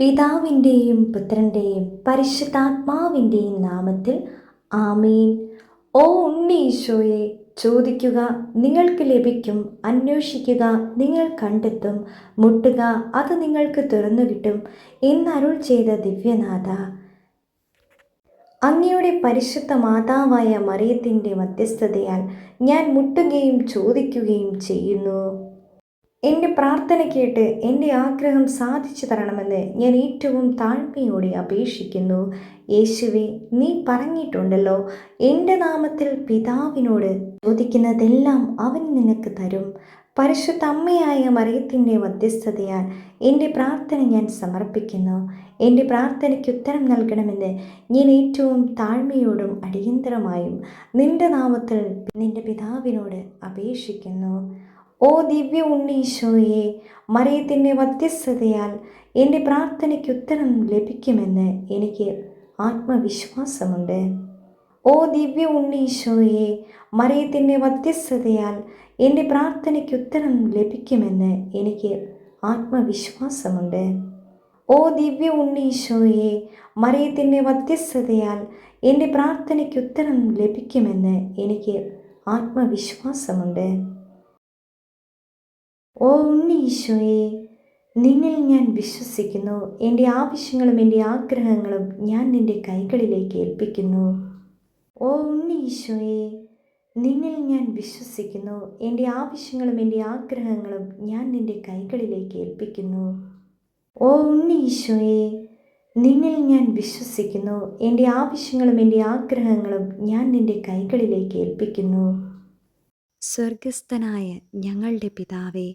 പിതാവിന്റെയും പുത്രന്റെയും പരിശുദ്ധാത്മാവിന്റെയും നാമത്തിൽ ആമീൻ. ഓ ഉണ്ണി ഈശോയെ ചോദിക്കുക നിങ്ങൾക്ക് ലഭിക്കും അന്വേഷിക്കുക നിങ്ങൾ കണ്ടെത്തും മുട്ടുക അത് നിങ്ങൾക്ക് തുറന്നു കിട്ടും എന്നരുൾ ചെയ്ത ദിവ്യനാഥ. അങ്ങയുടെ പരിശുദ്ധ മാതാവായ മറിയത്തിന്റെ മധ്യസ്ഥതയാൽ ഞാൻ മുട്ടുകയും ചോദിക്കുകയും ചെയ്യുന്നു. എന്റെ പ്രാർത്ഥന കേട്ട് എന്റെ ആഗ്രഹം സാധിച്ചു തരണമെന്ന് ഞാൻ ഏറ്റവും താഴ്മയോടെ അപേക്ഷിക്കുന്നു. യേശുവെ നീ പറഞ്ഞിട്ടുണ്ടല്ലോ എന്റെ നാമത്തിൽ പിതാവിനോട് ചോദിക്കുന്നതെല്ലാം അവൻ നിനക്ക് തരും. പരിശുദ്ധ അമ്മയായ മറിയത്തിന്റെ മധ്യസ്ഥതയാൽ എന്റെ പ്രാർത്ഥന ഞാൻ സമർപ്പിക്കുന്നു. എന്റെ പ്രാർത്ഥനയ്ക്ക് ഉത്തരം നൽകണമെന്ന് ഞാൻ ഏറ്റവും താഴ്മയോടും അടിയന്തരമായും നിന്റെ നാമത്തിൽ നിന്റെ പിതാവിനോട് അപേക്ഷിക്കുന്നു. ഓ ദിവ്യ ഉണ്ണീശോയെ മറിയത്തിന്റെ മധ്യസ്ഥതയാൽ എന്റെ പ്രാർത്ഥനയ്ക്ക് ഉത്തരം ലഭിക്കുമെന്ന് എനിക്ക് ആത്മവിശ്വാസമുണ്ട്. ഓ ദിവ്യ ഉണ്ണീശോയെ മറിയത്തിന്റെ മധ്യസ്ഥതയാൽ എന്റെ പ്രാർത്ഥനയ്ക്ക് ഉത്തരം ലഭിക്കുമെന്ന് എനിക്ക് ആത്മവിശ്വാസമുണ്ട്. ഓ ദിവ്യ ഉണ്ണീശോയെ മറിയത്തിന്റെ മധ്യസ്ഥതയാൽ എന്റെ പ്രാർത്ഥനയ്ക്ക് ഉത്തരം ലഭിക്കുമെന്ന് എനിക്ക് ആത്മവിശ്വാസമുണ്ട്. ഓ ഉണ്ണി ഈശോയെ നിന്നിൽ ഞാൻ വിശ്വസിക്കുന്നു. എന്റെ ആവശ്യങ്ങളും എന്റെ ആഗ്രഹങ്ങളും ഞാൻ നിന്റെ കൈകളിലേക്ക് ഏൽപ്പിക്കുന്നു. ഓ ഉണ്ണി ഈശോയെ നിന്നിൽ ഞാൻ വിശ്വസിക്കുന്നു. എന്റെ ആവശ്യങ്ങളും എന്റെ ആഗ്രഹങ്ങളും ഞാൻ നിന്റെ കൈകളിലേക്ക് ഏൽപ്പിക്കുന്നു. ഓ ഉണ്ണി ഈശോയെ നിന്നിൽ ഞാൻ വിശ്വസിക്കുന്നു. എന്റെ ആവശ്യങ്ങളും എന്റെ ആഗ്രഹങ്ങളും ഞാൻ നിന്റെ കൈകളിലേക്ക് ഏൽപ്പിക്കുന്നു. സ്വർഗസ്ഥനായ ഞങ്ങളുടെ പിതാവേ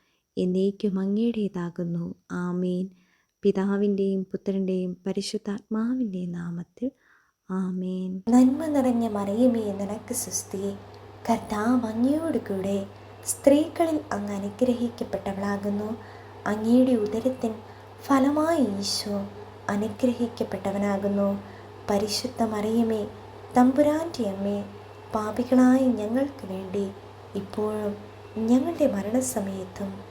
എന്നേക്കും അങ്ങയുടേതാകുന്നു. ആമീൻ. പിതാവിന്റെയും പുത്രന്റെയും പരിശുദ്ധാത്മാവിന്റെയും നാമത്തിൽ ആമേൻ. നന്മ നിറഞ്ഞ മറിയമേ നിനക്ക് സുസ്തി കർത്താവ് അങ്ങയോട് കൂടെ സ്ത്രീകളിൽ അങ്ങ് അനുഗ്രഹിക്കപ്പെട്ടവളാകുന്നു. അങ്ങയുടെ ഉദരത്തിൻ ഫലമായി ഈശോ അനുഗ്രഹിക്കപ്പെട്ടവനാകുന്നു. പരിശുദ്ധ മറിയമേ തമ്പുരാന്റെ അമ്മേ പാപികളായ ഞങ്ങൾക്ക് വേണ്ടി ഇപ്പോഴും ഞങ്ങളുടെ മരണസമയത്തും